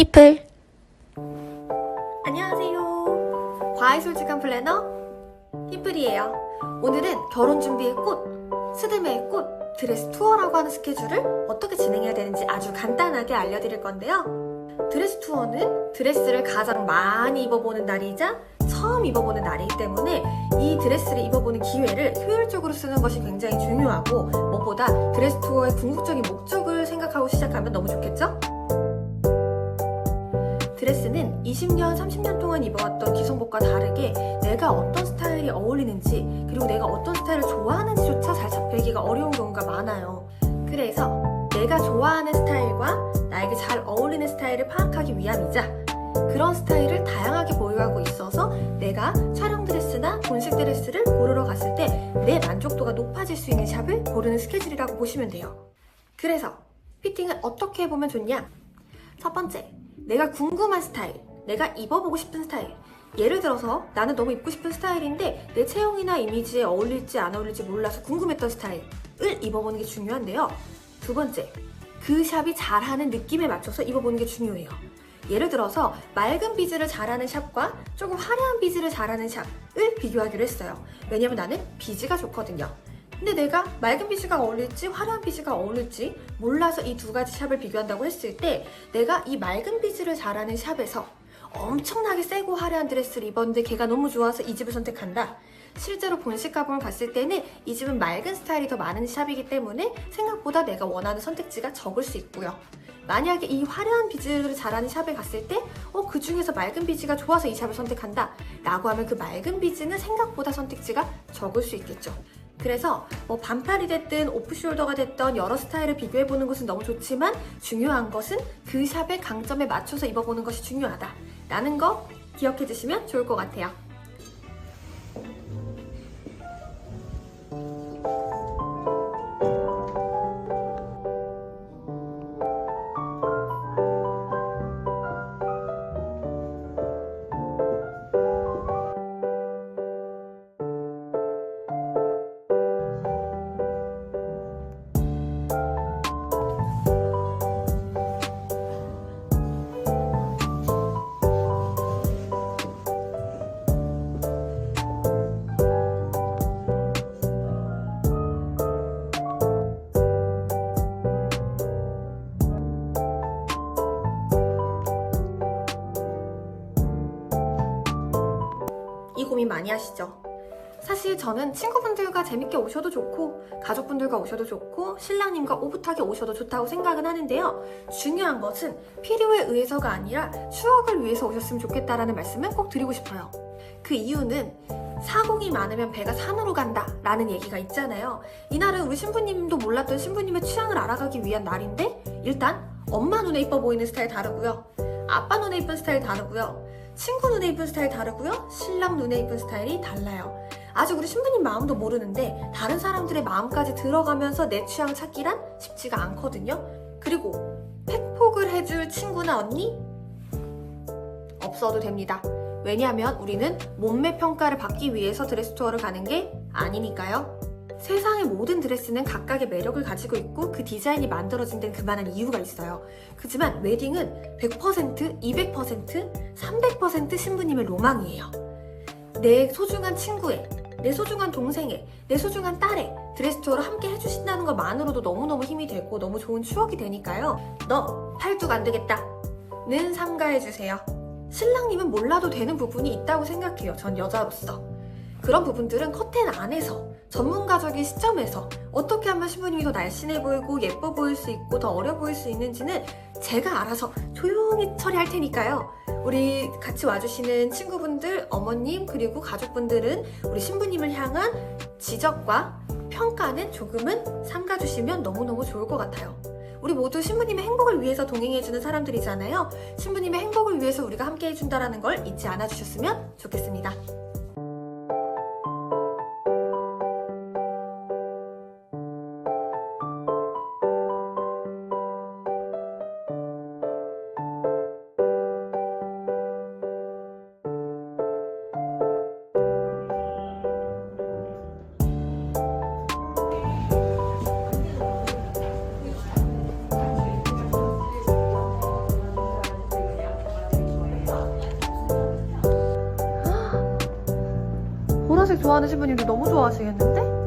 피플 안녕하세요. 과외 솔직한 플래너 히플이에요. 오늘은 결혼 준비의 꽃, 스드메의 꽃, 드레스 투어라고 하는 스케줄을 어떻게 진행해야 되는지 아주 간단하게 알려드릴 건데요. 드레스 투어는 드레스를 가장 많이 입어보는 날이자 처음 입어보는 날이기 때문에 이 드레스를 입어보는 기회를 효율적으로 쓰는 것이 굉장히 중요하고 무엇보다 드레스 투어의 궁극적인 목적을 생각하고 시작하면 너무 좋겠죠? 드레스는 20년, 30년 동안 입어왔던 기성복과 다르게 내가 어떤 스타일이 어울리는지 그리고 내가 어떤 스타일을 좋아하는지조차 잘 잡히기가 어려운 경우가 많아요. 그래서 내가 좋아하는 스타일과 나에게 잘 어울리는 스타일을 파악하기 위함이자 그런 스타일을 다양하게 보유하고 있어서 내가 촬영 드레스나 본식 드레스를 고르러 갔을 때 내 만족도가 높아질 수 있는 샵을 고르는 스케줄이라고 보시면 돼요. 그래서 피팅을 어떻게 해보면 좋냐? 첫 번째, 내가 궁금한 스타일, 내가 입어보고 싶은 스타일. 예를 들어서 나는 너무 입고 싶은 스타일인데 내 체형이나 이미지에 어울릴지 안 어울릴지 몰라서 궁금했던 스타일을 입어보는 게 중요한데요. 두 번째, 그 샵이 잘하는 느낌에 맞춰서 입어보는 게 중요해요. 예를 들어서 맑은 비즈를 잘하는 샵과 조금 화려한 비즈를 잘하는 샵을 비교하기로 했어요. 왜냐면 나는 비즈가 좋거든요. 근데 내가 맑은 비즈가 어울릴지 화려한 비즈가 어울릴지 몰라서 이 두 가지 샵을 비교한다고 했을 때 내가 이 맑은 비즈를 잘하는 샵에서 엄청나게 세고 화려한 드레스를 입었는데 걔가 너무 좋아서 이 집을 선택한다. 실제로 본식 가봉을 갔을 때는 이 집은 맑은 스타일이 더 많은 샵이기 때문에 생각보다 내가 원하는 선택지가 적을 수 있고요. 만약에 이 화려한 비즈를 잘하는 샵에 갔을 때, 어, 그 중에서 맑은 비즈가 좋아서 이 샵을 선택한다. 라고 하면 그 맑은 비즈는 생각보다 선택지가 적을 수 있겠죠. 그래서 뭐 반팔이 됐든 오프숄더가 됐던 여러 스타일을 비교해보는 것은 너무 좋지만 중요한 것은 그 샵의 강점에 맞춰서 입어보는 것이 중요하다. 라는 거 기억해 주시면 좋을 것 같아요. 고민 많이 하시죠? 사실 저는 친구분들과 재밌게 오셔도 좋고 가족분들과 오셔도 좋고 신랑님과 오붓하게 오셔도 좋다고 생각은 하는데요. 중요한 것은 필요에 의해서가 아니라 추억을 위해서 오셨으면 좋겠다라는 말씀을 꼭 드리고 싶어요. 그 이유는 사공이 많으면 배가 산으로 간다 라는 얘기가 있잖아요. 이날은 우리 신부님도 몰랐던 신부님의 취향을 알아가기 위한 날인데 일단 엄마 눈에 이뻐 보이는 스타일 다르고요. 아빠 눈에 이쁜 스타일 다르고요. 친구 눈에 이쁜 스타일 다르고요. 신랑 눈에 이쁜 스타일이 달라요. 아직 우리 신부님 마음도 모르는데 다른 사람들의 마음까지 들어가면서 내 취향 찾기란 쉽지가 않거든요. 그리고 팩폭을 해줄 친구나 언니 없어도 됩니다. 왜냐하면 우리는 몸매 평가를 받기 위해서 드레스 투어를 가는 게 아니니까요. 세상의 모든 드레스는 각각의 매력을 가지고 있고 그 디자인이 만들어진 데는 그만한 이유가 있어요. 그지만 웨딩은 100%, 200%, 300% 신부님의 로망이에요. 내 소중한 친구의, 내 소중한 동생의, 내 소중한 딸의 드레스 투어를 함께 해주신다는 것만으로도 너무너무 힘이 되고 너무 좋은 추억이 되니까요. 너 팔뚝 안 되겠다. 는 삼가해주세요. 신랑님은 몰라도 되는 부분이 있다고 생각해요. 전 여자로서. 그런 부분들은 커튼 안에서 전문가적인 시점에서 어떻게 하면 신부님이 더 날씬해 보이고 예뻐 보일 수 있고 더 어려 보일 수 있는지는 제가 알아서 조용히 처리할 테니까요. 우리 같이 와주시는 친구분들, 어머님, 그리고 가족분들은 우리 신부님을 향한 지적과 평가는 조금은 삼가주시면 너무너무 좋을 것 같아요. 우리 모두 신부님의 행복을 위해서 동행해주는 사람들이잖아요. 신부님의 행복을 위해서 우리가 함께 해준다라는 걸 잊지 않아 주셨으면 좋겠습니다. 좋아하는 신부님들 너무 좋아하시겠는데?